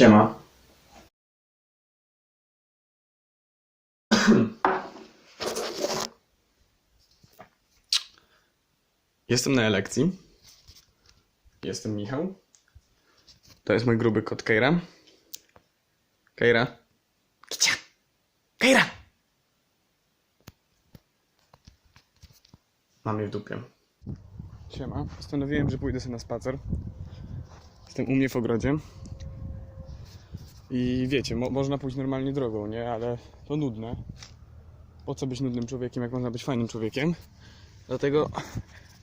Siema. Jestem na elekcji. Jestem Michał. To jest mój gruby kot Kejra. Kejra. Kicia. Kejra! Mam je w dupie. Siema. Postanowiłem, że pójdę sobie na spacer. Jestem u mnie w ogrodzie. I wiecie, mo można pójść normalnie drogą, nie? Ale to nudne. Po co być nudnym człowiekiem, jak można być fajnym człowiekiem? Dlatego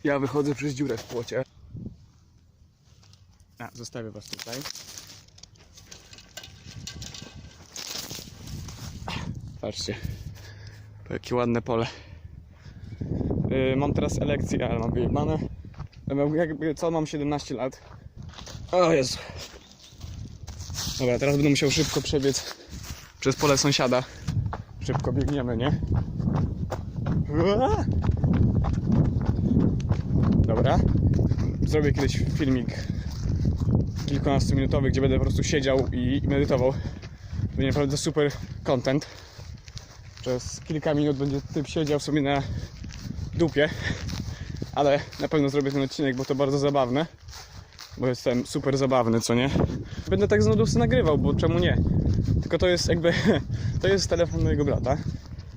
ja wychodzę przez dziurę w płocie. A, zostawię was tutaj. Patrzcie. Jakie ładne pole. Yy, mam teraz elekcję, ale mam wyjebane. Co, mam 17 lat. O Jezu. Dobra, teraz będę musiał szybko przebiec przez pole sąsiada. Szybko biegniemy, nie? Dobra. Zrobię kiedyś filmik kilkunastominutowy, gdzie będę po prostu siedział i medytował. Będzie naprawdę super content. Przez kilka minut będzie typ siedział sobie na dupie. Ale na pewno zrobię ten odcinek, bo to bardzo zabawne. Bo jestem super zabawny, co nie? Będę tak z sobie nagrywał, bo czemu nie? Tylko to jest jakby, to jest telefon mojego brata,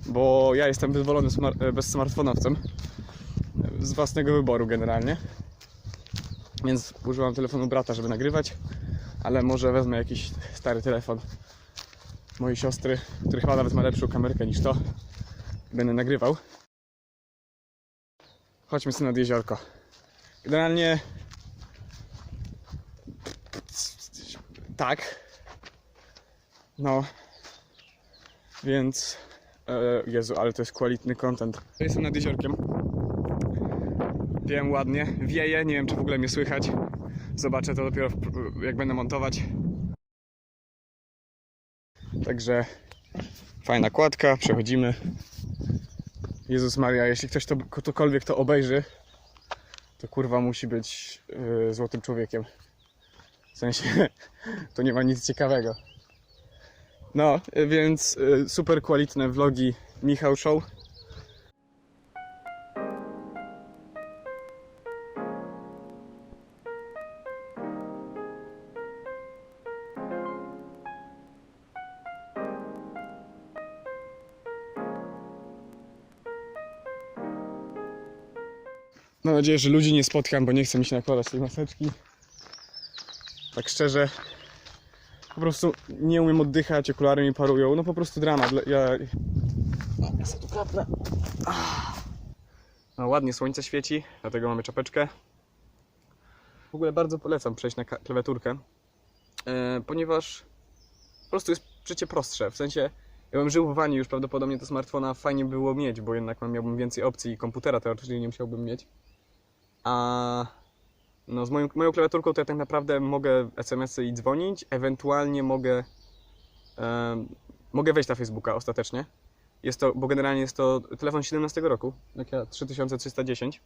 bo ja jestem wyzwolony smar- bezsmartfonowcem z własnego wyboru generalnie. Więc używam telefonu brata, żeby nagrywać, ale może wezmę jakiś stary telefon mojej siostry, który chyba nawet ma lepszą kamerkę niż to. Będę nagrywał. Chodźmy sobie nad jeziorko. Generalnie tak. No. Więc. E, Jezu, ale to jest kwalitny content. Jestem nad jeziorkiem. Wiem ładnie. Wieje, nie wiem czy w ogóle mnie słychać. Zobaczę to dopiero jak będę montować. Także fajna kładka, przechodzimy. Jezus Maria, jeśli ktoś to, ktokolwiek to obejrzy, to kurwa musi być yy, złotym człowiekiem. W sensie, to nie ma nic ciekawego. No, y, więc y, super kwalitne vlogi Michał Show. Mam nadzieję, że ludzi nie spotkam, bo nie chcę mi się nakładać tej maseczki. Tak szczerze, po prostu nie umiem oddychać, okulary mi parują, no po prostu dramat. Ja, no, ja sobie tu klapnę. No ładnie słońce świeci, dlatego mamy czapeczkę. W ogóle bardzo polecam przejść na klawiaturkę, e, ponieważ po prostu jest życie prostsze. W sensie, jakbym żył w Wanii już prawdopodobnie to smartfona fajnie było mieć, bo jednak miałbym więcej opcji i komputera teoretycznie nie musiałbym mieć. A no z moją, moją klawiaturką to ja tak naprawdę mogę SMS-y i dzwonić, ewentualnie mogę em, mogę wejść na Facebooka ostatecznie. Jest to, bo generalnie jest to telefon 17 roku, Nokia 3310.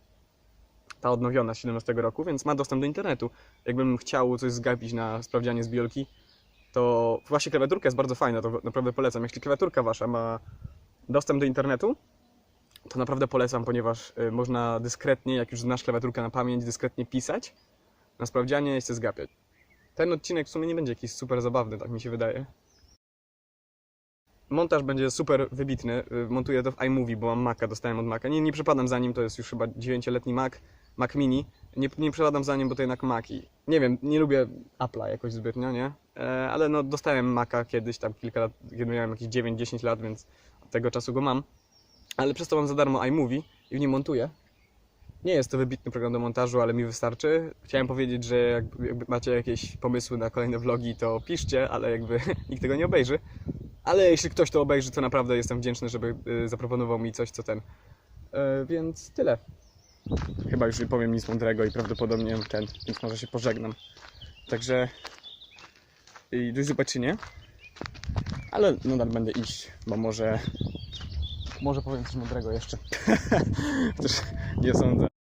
Ta odnowiona z 17 roku, więc ma dostęp do internetu. Jakbym chciał coś zgapić na sprawdzianie z to właśnie klawiaturka jest bardzo fajna, to naprawdę polecam. Jeśli klawiaturka wasza ma dostęp do internetu, to naprawdę polecam, ponieważ y, można dyskretnie, jak już znasz klawiaturkę na pamięć, dyskretnie pisać na sprawdzianie i się zgapiać. Ten odcinek w sumie nie będzie jakiś super zabawny, tak mi się wydaje. Montaż będzie super wybitny. Y, Montuję to w iMovie, bo mam Maca, dostałem od Maca. Nie, nie przepadam za nim, to jest już chyba 9-letni Mac, Mac Mini. Nie, nie przepadam za nim, bo to jednak Mac i nie wiem, nie lubię Apple'a jakoś zbytnio, nie? E, ale no dostałem Maca kiedyś, tam kilka lat, kiedy miałem jakieś 9-10 lat, więc od tego czasu go mam. Ale przez to mam za darmo iMovie i w nim montuję. Nie jest to wybitny program do montażu, ale mi wystarczy. Chciałem powiedzieć, że jak, macie jakieś pomysły na kolejne vlogi, to piszcie, ale jakby nikt tego nie obejrzy. Ale jeśli ktoś to obejrzy, to naprawdę jestem wdzięczny, żeby y, zaproponował mi coś, co ten. E, więc tyle. Chyba już nie powiem nic mądrego i prawdopodobnie ten, więc może się pożegnam. Także i do zobaczenia. Ale nadal będę iść, bo może może powiem coś mądrego jeszcze. Nie sądzę.